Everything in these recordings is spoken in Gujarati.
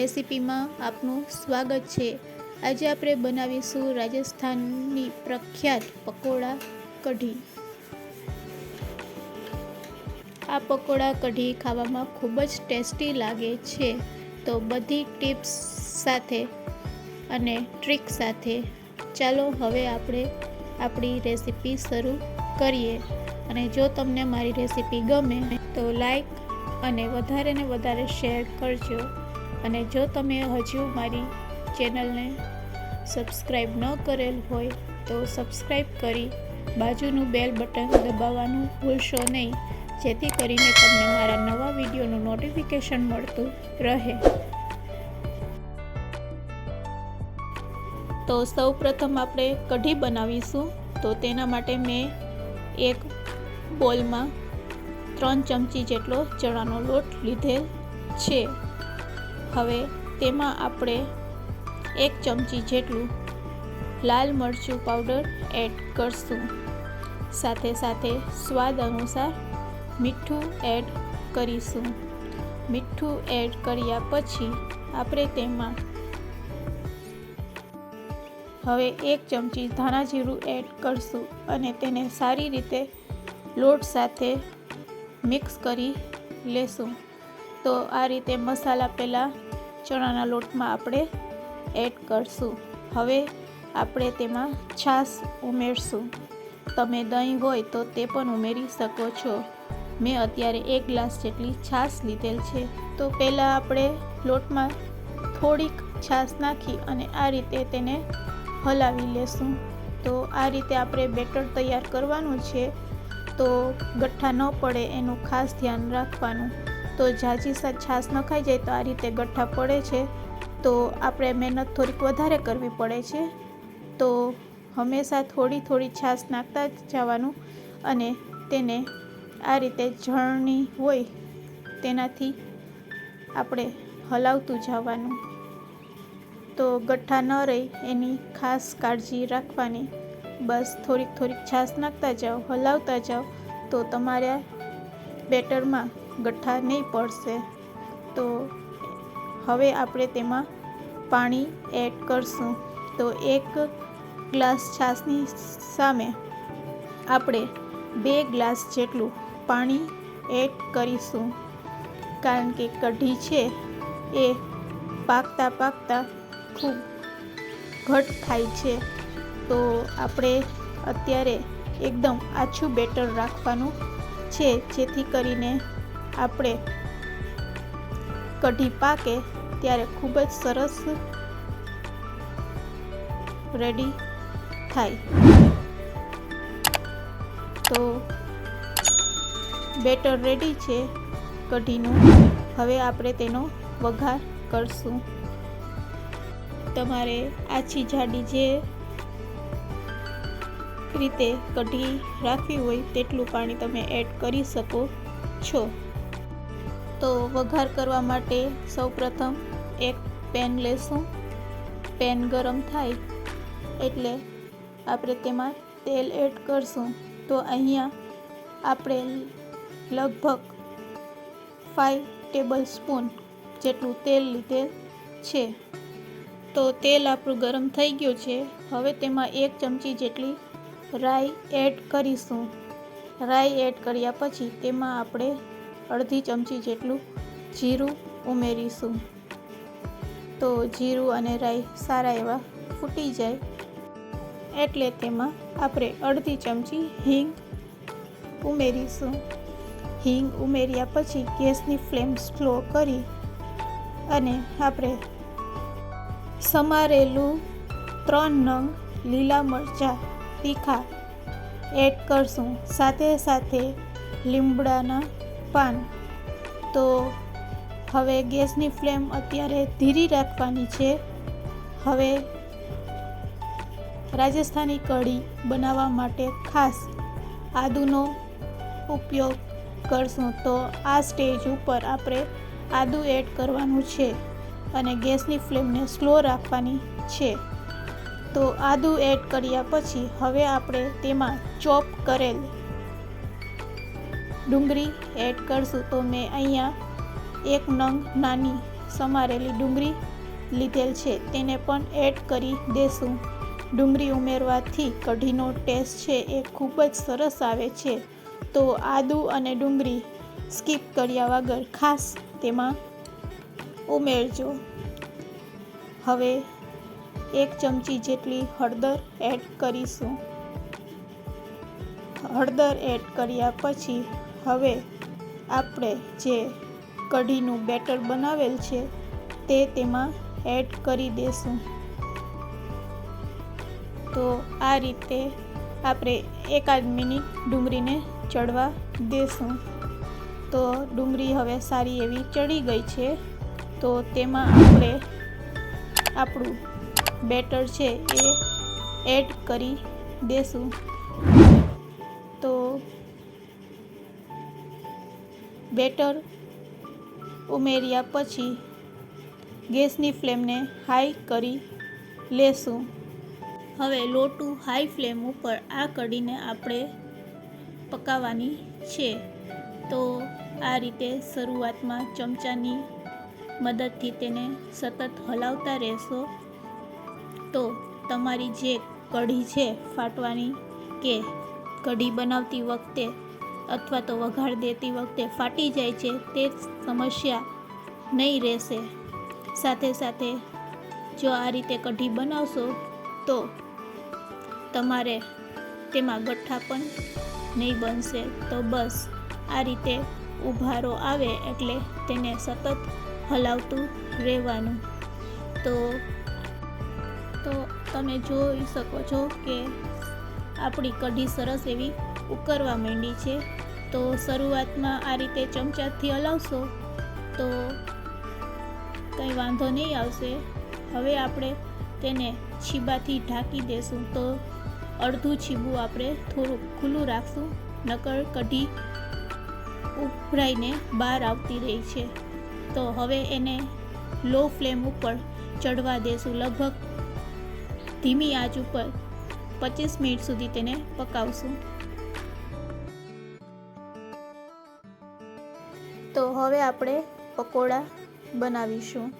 રેસિપીમાં આપનું સ્વાગત છે. આજે આપણે બનાવીશું રાજસ્થાનની પ્રખ્યાત પકોડા કઢી. આ પકોડા કઢી ખાવામાં ખૂબ જ ટેસ્ટી લાગે છે. તો બધી ટિપ્સ સાથે અને ટ્રીક સાથે ચાલો હવે આપણે આપણી રેસિપી શરૂ કરીએ. અને જો તમને મારી રેસિપી ગમે તો લાઈક અને વધારે ને વધારે શેર કરજો. અને જો તમે હજુ મારી ચેનલને સબસ્ક્રાઈબ ન કરેલ હોય તો સબસ્ક્રાઈબ કરી બાજુનું બેલ બટન દબાવવાનું ભૂલશો નહીં, જેથી કરીને તમને મારા નવા વિડીયોનું નોટિફિકેશન મળતું રહે. તો સૌ પ્રથમ આપણે કઢી બનાવીશું. તો તેના માટે મેં એક બોલમાં ત્રણ ચમચી જેટલો ચણાનો લોટ લીધેલ છે. હવે તેમાં આપણે એક ચમચી જેટલું લાલ મરચું પાવડર એડ કરશું. સાથે સાથે સ્વાદ અનુસાર મીઠું એડ કરીશું. મીઠું એડ કર્યા પછી આપણે તેમાં હવે એક ચમચી ધાણા જીરું એડ કરશું અને તેને સારી રીતે લોટ સાથે મિક્સ કરી લેશું. તો આ રીતે મસાલા પહેલાં ચણાના લોટમાં આપણે એડ કરશું. હવે આપણે તેમાં છાશ ઉમેરશું. તમે દહીં હોય તો તે પણ ઉમેરી શકો છો. મેં અત્યારે એક ગ્લાસ જેટલી છાશ લીધેલ છે. તો પહેલાં આપણે લોટમાં થોડીક છાશ નાખી અને આ રીતે તેને હલાવી લેશું. તો આ રીતે આપણે બેટર તૈયાર કરવાનું છે. તો ગઠ્ઠા ન પડે, એનું ખાસ ધ્યાન રાખવાનું. તો ઝાઝી છાશ નખાઈ જાય તો આ રીતે ગઠ્ઠા પડે છે. તો આપણે મહેનત થોડીક વધારે કરવી પડે છે. તો હંમેશા થોડી થોડી છાશ નાખતા જ જવાનું અને તેને આ રીતે ઝરણી હોય તેનાથી આપણે હલાવતું જવાનું. તો ગઠ્ઠા ન રહે એની ખાસ કાળજી રાખવાની. બસ થોડીક થોડીક છાશ નાખતા જાઓ, હલાવતા જાઓ. તો તમારા બેટરમાં ગઠ્ઠા નહીં પડશે. તો હવે આપણે તેમાં પાણી એડ કરશું. તો એક ગ્લાસ છાશની સામે આપણે બે ગ્લાસ જેટલું પાણી એડ કરીશું. કારણ કે કઢી છે એ પાકતા પાકતા ખૂબ ઘટ થાય છે. તો આપણે અત્યારે એકદમ આછું બેટર રાખવાનું છે. જેથી કરીને આપણે કઢી પાકે ત્યારે ખૂબ જ સરસ રેડી થાય. તો બેટર રેડી છે કઢીનું. હવે આપણે તેનો વઘાર કરશું. તમારે આછી જાડી જે રીતે કઢી રાખવી હોય તેટલું પાણી તમે એડ કરી શકો છો. તો વઘાર કરવા માટે સૌપ્રથમ એક પેન લેશું. પેન ગરમ થાય એટલે આપણે તેમાં તેલ એડ કરશું. તો અહીંયા આપણે લગભગ ફાઈવ ટેબલ સ્પૂન જેટલું તેલ લીધેલ છે. તો તેલ આપણું ગરમ થઈ ગયું છે. હવે તેમાં એક ચમચી જેટલી રાઈ એડ કરીશું. રાઈ એડ કર્યા પછી તેમાં આપણે અડધી ચમચી જેટલું જીરું ઉમેરીશું. તો જીરું અને રાઈ સારા એવા ફૂટી જાય. એટલે તેમાં આપણે અડધી ચમચી હિંગ ઉમેરીશું. હિંગ ઉમેર્યા પછી ગેસની ફ્લેમ સ્લો કરી અને આપણે સમારેલું ત્રણ નંગ લીલા મરચાં તીખા એડ કરશું. સાથે સાથે લીમડાના પાન તો હવે ગેસની ફ્લેમ અત્યારે ધીરી રાખવાની છે. હવે રાજસ્થાની કઢી બનાવવા માટે ખાસ આદુનો ઉપયોગ કરશું. તો આ સ્ટેજ ઉપર આપણે આદુ એડ કરવાનું છે અને ગેસની ફ્લેમને સ્લો રાખવાની છે. તો આદુ એડ કર્યા પછી હવે આપણે તેમાં ચોપ કરેલ ડુંગળી એડ કરશું તો મેં અહીંયા એક નંગ નાની સમારેલી ડુંગળી લીધેલ છે. તેને પણ એડ કરી દેશું. ડુંગળી ઉમેરવાથી કઢીનો ટેસ્ટ છે એ ખૂબ જ સરસ આવે છે. તો આદુ અને ડુંગળી સ્કીપ કર્યા વગર ખાસ તેમાં ઉમેરજો. હવે એક ચમચી જેટલી હળદર એડ કરીશું. હળદર એડ કર્યા પછી હવે આપણે જે કઢીનું બેટર બનાવેલ છે તે તેમાં એડ કરી દેશું. તો આ રીતે આપણે એકાદ મિનિટ ડુંગળીને ચડવા દેશું. તો ડુંગળી હવે સારી એવી ચડી ગઈ છે. તો તેમાં આપણે આપણું બેટર છે એ એડ કરી દેશું. બેટર ઉમેર્યા પછી ગેસની ફ્લેમને હાઈ કરી લેશું. હવે લોટું હાઈ ફ્લેમ ઉપર આ કઢીને આપણે પકાવવાની છે. તો આ રીતે શરૂઆતમાં ચમચાની મદદથી તેને સતત હલાવતા રહેશો. તો તમારી જે કઢી છે ફાટવાની કે કઢી બનાવતી વખતે અથવા તો વઘાર દેતી વખતે ફાટી જાય છે તે સમસ્યા નહીં રહેશે. સાથે સાથે જો આ રીતે કઢી બનાવશો તો તમારે તેમાં ગઠ્ઠા પણ નહીં બનશે. તો બસ, આ રીતે ઉભારો આવે એટલે તેને સતત હલાવતું રહેવાનું. તો તો તમે જોઈ શકો છો કે આપણી કઢી સરસ એવી ઉકળવા માંડી છે. તો શરૂઆતમાં આ રીતે ચમચાથી હલાવશો તો કંઈ વાંધો નહીં આવશે. હવે આપણે તેને છીબાથી ઢાંકી દેશું તો અડધું છીબું આપણે થોડુંક ખુલ્લું રાખશું. નકળ કઢી ઉભરાઈને બહાર આવતી રહી છે. તો હવે એને લો ફ્લેમ ઉપર ચડવા દેશું. લગભગ ધીમી આંચ ઉપર પચીસ મિનિટ સુધી તેને પકાવશું. હવે આપણે પકોડા બનાવીશું.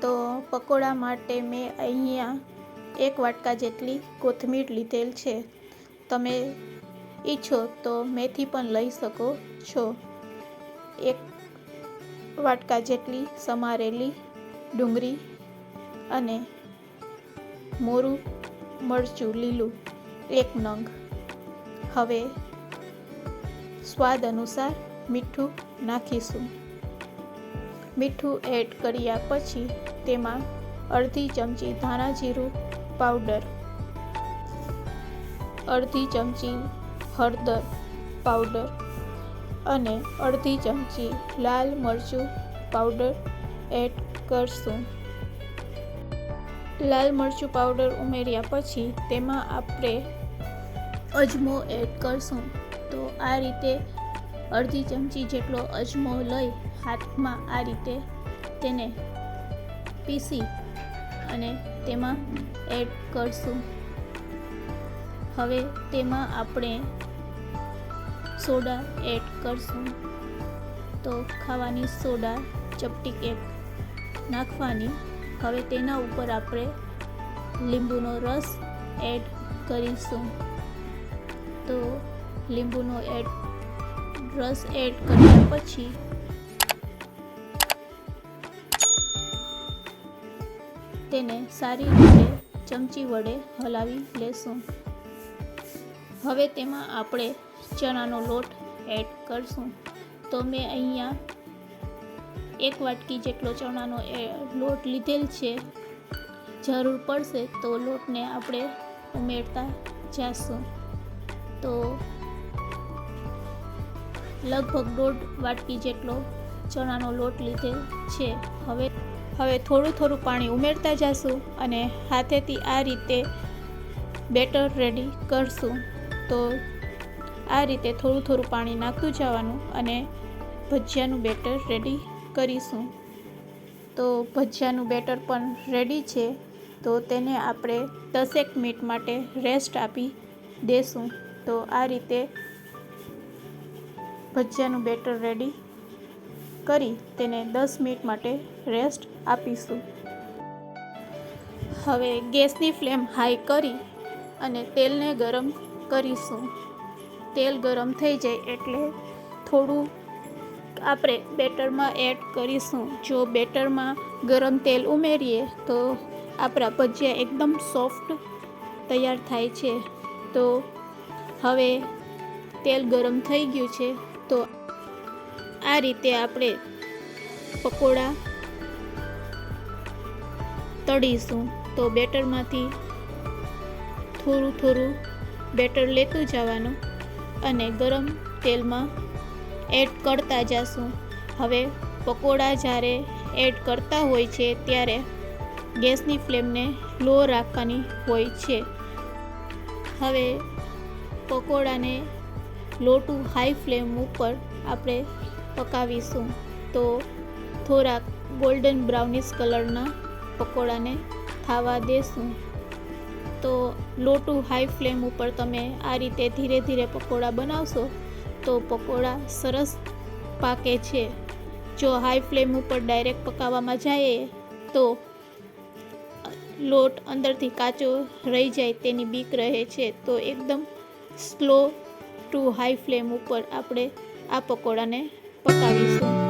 તો પકોડા માટે મેં અહીંયા એક વાટકા જેટલી કોથમીર લીધેલ છે. તમે ઈચ્છો તો મેથી પણ લઈ શકો છો. એક વાટકા જેટલી સમારેલી ડુંગળી અને મોરું મરચું લીલું એક નંગ. હવે સ્વાદ અનુસાર મીઠું નાખીશું. મીઠું એડ કર્યા પછી તેમાં અડધી ચમચી ધાણા જીરું પાવડર, અડધી ચમચી હળદર પાવડર અને અડધી ચમચી લાલ મરચું પાવડર એડ કરશું. લાલ મરચું પાવડર ઉમેર્યા પછી તેમાં આપણે અજમો એડ કરશું. તો આ રીતે અડધી ચમચી જેટલો અજમો લઈ હાથમાં આ રીતે તેને પીસી અને તેમાં એડ કરશું. હવે તેમાં આપણે સોડા એડ કરશું. તો ખાવાની સોડા ચપટી એક નાખવાની. હવે તેના ઉપર આપણે લીંબુનો રસ એડ કરીશું. તો લીંબુનો એડ રસ એડ કર્યા પછી તેને સારી રીતે ચમચી વડે હલાવી લેશું. હવે તેમાં આપણે ચણાનો લોટ એડ કરશું. તો મેં અહીંયા એક વાટકી જેટલો ચણાનો લોટ લીધેલ છે. જરૂર પડશે તો લોટને આપણે ઉમેરતા જઈશું તો લગભગ દોઢ વાટકી જેટલો ચણાનો લોટ લીધેલ છે. હવે હવે થોડું થોડું પાણી ઉમેરતા જશું અને હાથેથી આ રીતે બેટર રેડી કરશું. તો આ રીતે થોડું થોડું પાણી નાખતું જવાનું અને ભજીયાનું બેટર રેડી કરીશું. તો ભજીયાનું બેટર પણ રેડી છે, તો તેને આપણે દસેક મિનિટ માટે રેસ્ટ આપી દેશું. તો આ રીતે ભજીયાનું બેટર રેડી કરી તેને દસ મિનિટ માટે રેસ્ટ આપીશું. હવે ગેસની ફ્લેમ હાઈ કરી અને તેલને ગરમ કરીશું. તેલ ગરમ થઈ જાય એટલે થોડું આપણે બેટરમાં એડ કરીશું. જો બેટરમાં ગરમ તેલ ઉમેરીએ તો આપણા ભજીયા એકદમ સોફ્ટ તૈયાર થાય છે. તો હવે તેલ ગરમ થઈ ગયું છે, તો આ રીતે આપણે પકોડા તળીશું. તો બેટરમાંથી થોડું થોડું બેટર લેતું જવાનું અને ગરમ તેલમાં એડ કરતા જશું. હવે પકોડા જ્યારે એડ કરતા હોય છે ત્યારે ગેસની ફ્લેમને લો રાખવાની હોય છે. હવે પકોડાને લો ટુ હાઈ ફ્લેમ ઉપર આપણે પકાવીશું. તો થોડાક ગોલ્ડન બ્રાઉનિશ કલરના પકોડાને થાવા દેશું. તો લો ટુ હાઈ ફ્લેમ ઉપર તમે આ રીતે ધીરે ધીરે પકોડા બનાવશો, તો પકોડા સરસ પાકે છે. જો હાઈ ફ્લેમ ઉપર ડાયરેક્ટ પકાવવામાં જાય તો લોટ અંદરથી કાચો રહી જાય તેની બીક રહે છે. તો એકદમ સ્લો ટુ હાઈ ફ્લેમ ઉપર આપણે આ પકોડાને પકાવીશું